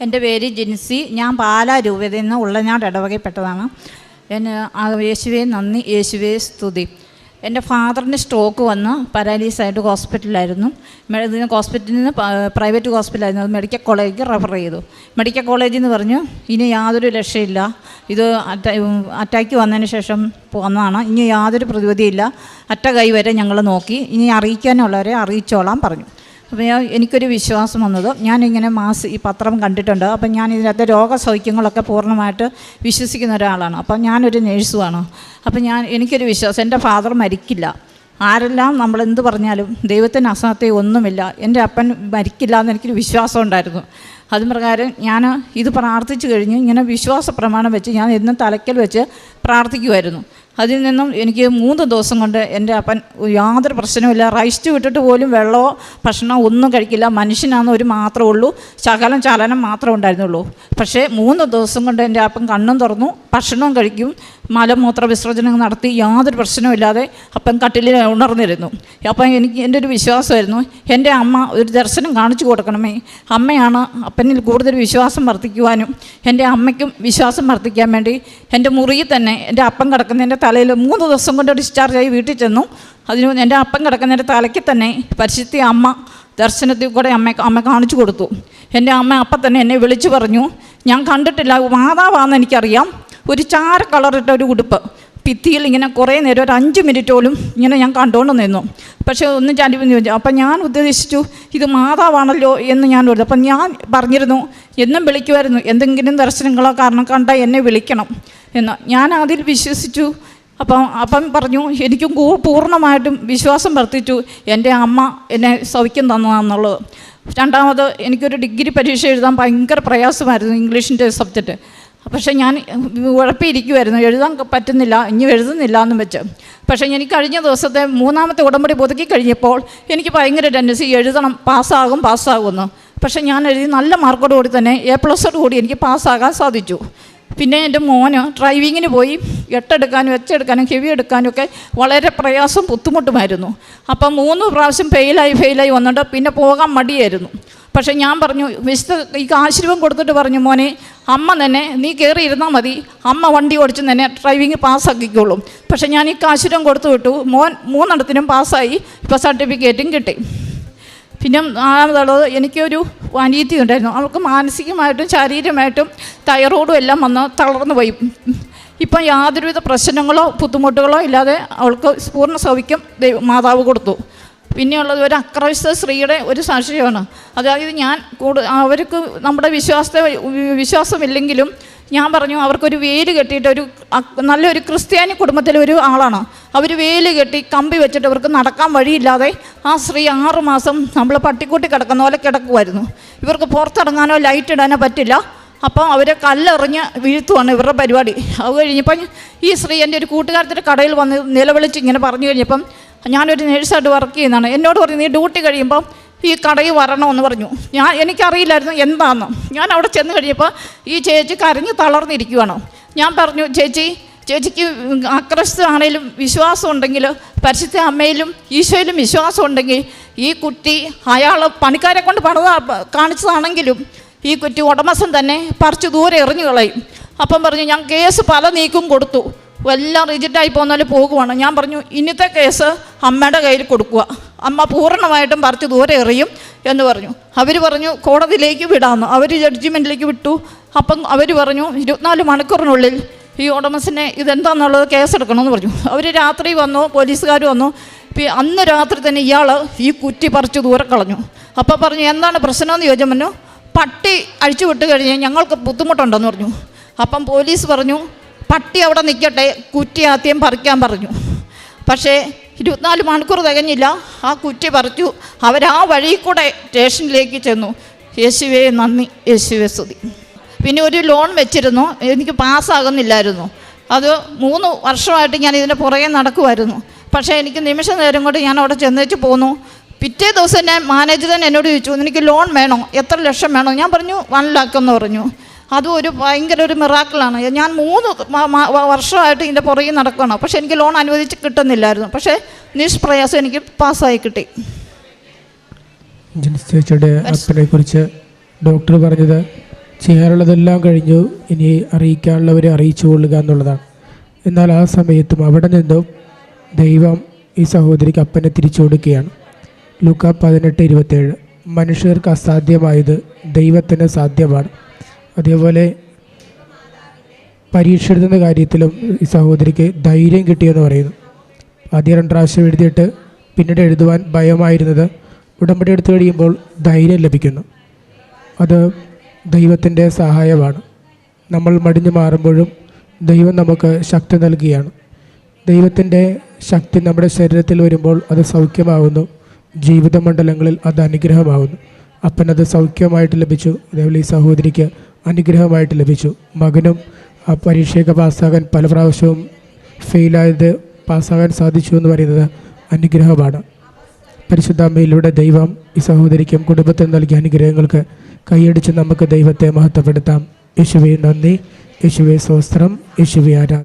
എന്റെ പേര് ജിൻസി. ഞാൻ പാലാ രൂപതയിൽ നിന്ന് ഉള്ളനാട് ഇടവകയിൽപ്പെട്ടതാണ്. എന്നെ യേശുവേ നന്ദി. യേശുവേ സ്തുതി. എന്റെ ഫാദറിന് സ്ട്രോക്ക് വന്ന് പാരാലീസായിട്ട് ഹോസ്പിറ്റലിലായിരുന്നു. ഹോസ്പിറ്റലിൽ നിന്ന് പ്രൈവറ്റ് ഹോസ്പിറ്റലായിരുന്നു അത് മെഡിക്കൽ കോളേജിലേക്ക് റെഫർ ചെയ്തു. മെഡിക്കൽ കോളേജിൽ നിന്ന് പറഞ്ഞു ഇനി യാതൊരു രക്ഷയില്ല. ഇത് അറ്റ അറ്റാക്ക് വന്നതിന് ശേഷം വന്നതാണ്. ഇനി യാതൊരു പ്രതിവിധിയില്ല. അറ്റ കൈ വരെ ഞങ്ങൾ നോക്കി. ഇനി അറിയിക്കാനുള്ളവരെ അറിയിച്ചോളാം പറഞ്ഞു. അപ്പോൾ ഞാൻ എനിക്കൊരു വിശ്വാസം വന്നത്. ഞാനിങ്ങനെ മാസ് ഈ പത്രം കണ്ടിട്ടുണ്ട്. അപ്പം ഞാൻ ഇതിനകത്ത് രോഗസൗഖ്യങ്ങളൊക്കെ പൂർണമായിട്ട് വിശ്വസിക്കുന്ന ഒരാളാണ്. അപ്പം ഞാനൊരു നേഴ്സുമാണ്. അപ്പം ഞാൻ എനിക്കൊരു വിശ്വാസം. എന്റെ ഫാദർ മരിക്കില്ല. ആരെല്ലാം നമ്മൾ എന്ത് പറഞ്ഞാലും ദൈവത്തിന് അസാധ്യം ഒന്നുമില്ല. എന്റെ അപ്പൻ മരിക്കില്ല എന്ന് എനിക്കൊരു വിശ്വാസം ഉണ്ടായിരുന്നു. അതും പ്രകാരം ഞാൻ ഇത് പ്രാർത്ഥിച്ചു കഴിഞ്ഞ് ഇങ്ങനെ വിശ്വാസ പ്രമാണം വെച്ച് ഞാൻ എന്നും തലയ്ക്കൽ വെച്ച് പ്രാർത്ഥിക്കുമായിരുന്നു അതിൽ നിന്നും എനിക്ക് മൂന്ന് ദിവസം കൊണ്ട് എന്റെ അപ്പൻ യാതൊരു പ്രശ്നവുമില്ല റൈസ്റ്റ് വിട്ടിട്ട് പോലും വെള്ളമോ ഭക്ഷണമോ ഒന്നും കഴിക്കില്ല. മനുഷ്യനാണെന്ന് ഒരു മാത്രമേ ഉള്ളൂ. ശകലം ചലനം മാത്രമേ ഉണ്ടായിരുന്നുള്ളൂ. പക്ഷേ മൂന്ന് ദിവസം കൊണ്ട് എന്റെ അപ്പൻ കണ്ണും തുറന്നു. ഭക്ഷണവും കഴിക്കും. മലമൂത്ര വിസർജനം നടത്തി യാതൊരു പ്രശ്നവുമില്ലാതെ അപ്പൻ കട്ടിൽ ഉണർന്നിരുന്നു. അപ്പം എനിക്ക് എന്റെ ഒരു വിശ്വാസമായിരുന്നു എന്റെ അമ്മ ഒരു ദർശനം കാണിച്ചു കൊടുക്കണമേ. അമ്മയാണ് അപ്പനിൽ കൂടുതൽ വിശ്വാസം വർദ്ധിക്കുവാനും എന്റെ അമ്മയ്ക്കും വിശ്വാസം വർദ്ധിക്കാൻ വേണ്ടി എന്റെ മുറിയിൽ തന്നെ എന്റെ അപ്പം കിടക്കുന്നതിന്റെ തലയിൽ മൂന്ന് ദിവസം കൊണ്ട് ഡിസ്ചാർജായി വീട്ടിൽ ചെന്നു. അതിന് എന്റെ അപ്പം കിടക്കുന്നതിന്റെ തലയ്ക്ക് തന്നെ പരിശുദ്ധി അമ്മ ദർശനത്തിൽ കൂടെ അമ്മ അമ്മ കാണിച്ചു കൊടുത്തു. എന്റെ അമ്മ അപ്പം തന്നെ എന്നെ വിളിച്ചു പറഞ്ഞു ഞാൻ കണ്ടിട്ടില്ല മാതാവാന്ന് എനിക്കറിയാം. ഒരു ചാര കളറിട്ട ഒരു ഉടുപ്പ്. ഭിത്തിയിൽ ഇങ്ങനെ കുറേ നേരം ഒരു അഞ്ച് മിനിറ്റോളം ഇങ്ങനെ ഞാൻ കണ്ടുകൊണ്ട് നിന്നു. പക്ഷേ ഒന്നും ചാണ്ടിപ്പെന്ന് ചോദിച്ചു അപ്പം ഞാൻ ഉദ്ദേശിച്ചു ഇത് മാതാവാണല്ലോ എന്ന് ഞാൻ പറഞ്ഞു അപ്പം ഞാൻ പറഞ്ഞിരുന്നു എന്നും വിളിക്കുമായിരുന്നു. എന്തെങ്കിലും ദർശനങ്ങളോ കാരണം കണ്ട എന്നെ വിളിക്കണം എന്ന്. ഞാൻ അതിൽ വിശ്വസിച്ചു. അപ്പം അപ്പം പറഞ്ഞു എനിക്കും പൂർണമായിട്ടും വിശ്വാസം വർദ്ധിച്ചു. എന്റെ അമ്മ എന്നെ സൗഖ്യം തന്നതാണെന്നുള്ളത് രണ്ടാമത് എനിക്കൊരു ഡിഗ്രി പരീക്ഷ എഴുതാൻ ഭയങ്കര പ്രയാസമായിരുന്നു ഇംഗ്ലീഷിന്റെ സബ്ജക്റ്റ്. പക്ഷേ ഞാൻ ഉഴപ്പിയിരിക്കുമായിരുന്നു എഴുതാൻ പറ്റുന്നില്ല ഇനി എഴുതുന്നില്ല എന്നും വെച്ച്. പക്ഷേ എനിക്ക് കഴിഞ്ഞ ദിവസത്തെ മൂന്നാമത്തെ ഉടമ്പടി പുതുക്കി കഴിഞ്ഞപ്പോൾ എനിക്ക് ഭയങ്കര ടെൻഡൻസി എഴുതണം പാസ്സാകും പാസ്സാകുമെന്ന്. പക്ഷേ ഞാൻ എഴുതി നല്ല മാർക്കോട് കൂടി തന്നെ എ പ്ലസോട് കൂടി എനിക്ക് പാസ്സാകാൻ സാധിച്ചു. പിന്നെ എന്റെ മോന് ഡ്രൈവിങ്ങിന് പോയി എട്ടെടുക്കാനും എച്ചെടുക്കാനും ഹെവി എടുക്കാനും ഒക്കെ വളരെ പ്രയാസം ബുദ്ധിമുട്ടുമായിരുന്നു. അപ്പം മൂന്ന് പ്രാവശ്യം ഫെയിലായി ഫെയിലായി വന്നിട്ട് പിന്നെ പോകാൻ മടിയായിരുന്നു. പക്ഷേ ഞാൻ പറഞ്ഞു വിശുദ്ധ ഈ ആശീർവം കൊടുത്തിട്ട് പറഞ്ഞു മോനെ അമ്മ തന്നെ നീ കയറി ഇരുന്നാൽ മതി. അമ്മ വണ്ടി ഓടിച്ച് തന്നെ ഡ്രൈവിങ് പാസ്സാക്കിക്കോളും. പക്ഷെ ഞാൻ ഈ കാശുരം കൊടുത്തു വിട്ടു. മോൻ മൂന്നെണ്ണത്തിനും പാസ്സായി. ഇപ്പോൾ സർട്ടിഫിക്കറ്റും കിട്ടി. പിന്നെ നാലാമതുള്ളത് എനിക്കൊരു അനീതി ഉണ്ടായിരുന്നു. അവൾക്ക് മാനസികമായിട്ടും ശാരീരികമായിട്ടും തൈറോയിഡും എല്ലാം വന്ന് തളർന്നു പോയി. ഇപ്പം യാതൊരുവിധ പ്രശ്നങ്ങളോ ബുദ്ധിമുട്ടുകളോ ഇല്ലാതെ അവൾക്ക് പൂർണ സൗഖ്യം മാതാവ് കൊടുത്തു. പിന്നെയുള്ളത് ഒരു അക്രൈസ്ത സ്ത്രീയുടെ ഒരു സാക്ഷ്യമാണ് അതായത് ഞാൻ കൂടു അവർക്ക് നമ്മുടെ വിശ്വാസത്തെ വിശ്വാസമില്ലെങ്കിലും ഞാൻ പറഞ്ഞു അവർക്കൊരു വേൽ കെട്ടിയിട്ട് ഒരു നല്ലൊരു ക്രിസ്ത്യാനി കുടുംബത്തിലെ ഒരു ആളാണ്. അവർ വേൽ കെട്ടി കമ്പി വെച്ചിട്ട് അവർക്ക് നടക്കാൻ വഴിയില്ലാതെ ആ സ്ത്രീ ആറ് മാസം നമ്മൾ പട്ടിക്കൂട്ടി കിടക്കുന്ന പോലെ കിടക്കുമായിരുന്നു ഇവർക്ക് പുറത്തിറങ്ങാനോ ലൈറ്റ് ഇടാനോ പറ്റില്ല. അപ്പോൾ അവരെ കല്ലെറിഞ്ഞ് വീഴ്ത്തുവാണ് ഇവരുടെ പരിപാടി. അത് കഴിഞ്ഞപ്പം ഈ സ്ത്രീ എന്റെ ഒരു കൂട്ടുകാരത്തിന്റെ കടയിൽ വന്ന് നിലവിളിച്ച് ഇങ്ങനെ പറഞ്ഞു കഴിഞ്ഞപ്പം ഞാനൊരു നേഴ്സായിട്ട് വർക്ക് ചെയ്യുന്നതാണ്. എന്നോട് പറഞ്ഞു നീ ഡ്യൂട്ടി കഴിയുമ്പോൾ ഈ കടയിൽ വരണമെന്ന് പറഞ്ഞു. ഞാൻ എനിക്കറിയില്ലായിരുന്നു എന്താണെന്ന് ഞാൻ അവിടെ ചെന്ന് കഴിഞ്ഞപ്പോൾ ഈ ചേച്ചി കരഞ്ഞ് തളർന്നിരിക്കുകയാണ് ഞാൻ പറഞ്ഞു ചേച്ചി ചേച്ചിക്ക് അക്രസ്താണേലും വിശ്വാസം ഉണ്ടെങ്കിൽ പരിശുദ്ധ അമ്മയിലും ഈശോയിലും വിശ്വാസം ഉണ്ടെങ്കിൽ ഈ കുട്ടി അയാൾ പണിക്കാരെ കൊണ്ട് പണിത കാണിച്ചതാണെങ്കിലും ഈ കുറ്റി ഉടമസ്ഥൻ തന്നെ പറിച്ച് ദൂരെ എറിഞ്ഞു കളയും. അപ്പം പറഞ്ഞു ഞാൻ കേസ് പല നീക്കും കൊടുത്തു. എല്ലാം റിജിറ്റായി പോന്നാൽ പോകുവാണ്. ഞാൻ പറഞ്ഞു ഇന്നത്തെ കേസ് അമ്മയുടെ കയ്യിൽ കൊടുക്കുക. അമ്മ പൂർണമായിട്ടും പറിച്ച് ദൂരെ എറിയും എന്ന് പറഞ്ഞു. അവർ പറഞ്ഞു കോടതിയിലേക്ക് വിടാമെന്ന് അവർ ജഡ്ജ്മെന്റിലേക്ക് വിട്ടു. അപ്പം അവർ പറഞ്ഞു ഇരുപത്തിനാല് മണിക്കൂറിനുള്ളിൽ ഈ ഉടമസ്ഥനെ ഇതെന്താണെന്നുള്ളത് കേസെടുക്കണമെന്ന് പറഞ്ഞു. അവർ രാത്രി വന്നു പോലീസുകാർ വന്നു. അന്ന് രാത്രി തന്നെ ഇയാൾ ഈ കുറ്റി പറിച്ച് ദൂരെ കളഞ്ഞു. അപ്പോൾ പറഞ്ഞു എന്താണ് പ്രശ്നമെന്ന് ചോദിച്ചു പട്ടി അഴിച്ചു വിട്ട് കഴിഞ്ഞാൽ ഞങ്ങൾക്ക് ബുദ്ധിമുട്ടുണ്ടെന്ന് പറഞ്ഞു. അപ്പം പോലീസ് പറഞ്ഞു പട്ടി അവിടെ നിൽക്കട്ടെ കുറ്റി ആദ്യം പറിക്കാൻ പറഞ്ഞു. പക്ഷേ ഇരുപത്തിനാല് മണിക്കൂർ തികഞ്ഞില്ല. ആ കുറ്റി പറിച്ചു. അവരാ വഴി കൂടെ സ്റ്റേഷനിലേക്ക് ചെന്നു. യേശുവേ നന്ദി. യേശുവേ സ്തുതി. പിന്നെ ഒരു ലോൺ വെച്ചിരുന്നു. എനിക്ക് പാസ്സാകുന്നില്ലായിരുന്നു. അത് മൂന്ന് വർഷമായിട്ട് ഞാൻ ഇതിന്റെ പുറകെ നടക്കുമായിരുന്നു. പക്ഷേ എനിക്ക് നിമിഷ നേരം കൊണ്ട് ഞാൻ അവിടെ ചെന്നേച്ച് പോന്നു. പിറ്റേ ദിവസം ഞാൻ മാനേജർ തന്നെ എന്നോട് ചോദിച്ചു എനിക്ക് ലോൺ വേണോ? എത്ര ലക്ഷം വേണോ? ഞാൻ പറഞ്ഞു വൺ ലാക്ക് എന്ന് പറഞ്ഞു. അതും ഒരു ഭയങ്കര ഒരു മിറാക്കിളാണ് ഞാൻ മൂന്ന് വർഷമായിട്ട് ഇതിന്റെ പുറകിൽ നടക്കണം പക്ഷെ എനിക്ക് ലോൺ അനുവദിച്ച് കിട്ടുന്നില്ലായിരുന്നു. പക്ഷേ നിഷ്പ്രയാസം എനിക്ക് പാസ്സായി കിട്ടി. കുറിച്ച് ഡോക്ടർ പറഞ്ഞത് ചെയ്യാനുള്ളതെല്ലാം കഴിഞ്ഞു. ഇനി അറിയിക്കാനുള്ളവരെ അറിയിച്ചു കൊള്ളുക എന്നുള്ളതാണ്. എന്നാൽ ആ സമയത്തും അവിടെ നിന്നും ദൈവം ഈ സഹോദരിക്ക് അപ്പനെ തിരിച്ചു കൊടുക്കുകയാണ്. ലൂക്ക പതിനെട്ട് ഇരുപത്തേഴ് മനുഷ്യർക്ക് അസാധ്യമായത് ദൈവത്തിന് സാധ്യമാണ്. അതേപോലെ പരീക്ഷ എഴുതുന്ന കാര്യത്തിലും ഈ സഹോദരിക്ക് ധൈര്യം കിട്ടിയെന്ന് പറയുന്നു. ആദ്യം രണ്ട് പ്രാവശ്യം എഴുതിയിട്ട് പിന്നീട് എഴുതുവാൻ ഭയമായിരുന്നത് ഉടമ്പടി എടുത്തു കഴിയുമ്പോൾ ധൈര്യം ലഭിക്കുന്നു. അത് ദൈവത്തിന്റെ സഹായമാണ്. നമ്മൾ മടിഞ്ഞു മാറുമ്പോഴും ദൈവം നമുക്ക് ശക്തി നൽകുകയാണ്. ദൈവത്തിന്റെ ശക്തി നമ്മുടെ ശരീരത്തിൽ വരുമ്പോൾ അത് സൗഖ്യമാകുന്നു ജീവിത മണ്ഡലങ്ങളിൽ അത് അനുഗ്രഹമാകുന്നു അപ്പനത് സൗഖ്യമായിട്ട് ലഭിച്ചു. അതേപോലെ ഈ സഹോദരിക്ക് അനുഗ്രഹമായിട്ട് ലഭിച്ചു. മകനും ആ പരീക്ഷയൊക്കെ പാസ്സാകാൻ പല പ്രാവശ്യവും ഫെയിലായത് പാസ്സാകാൻ സാധിച്ചു എന്ന് പറയുന്നത് അനുഗ്രഹമാണ്. പരിശുദ്ധ അമ്മയിലൂടെ ദൈവം ഈ സഹോദരിക്കും കുടുംബത്തിന് നൽകിയ അനുഗ്രഹങ്ങൾക്ക് കൈയടിച്ച് നമുക്ക് ദൈവത്തെ മഹത്വപ്പെടുത്താം. യേശുവെ നന്ദി. യേശുവെ സ്വസ്ത്രം യേശുവെ ആരാ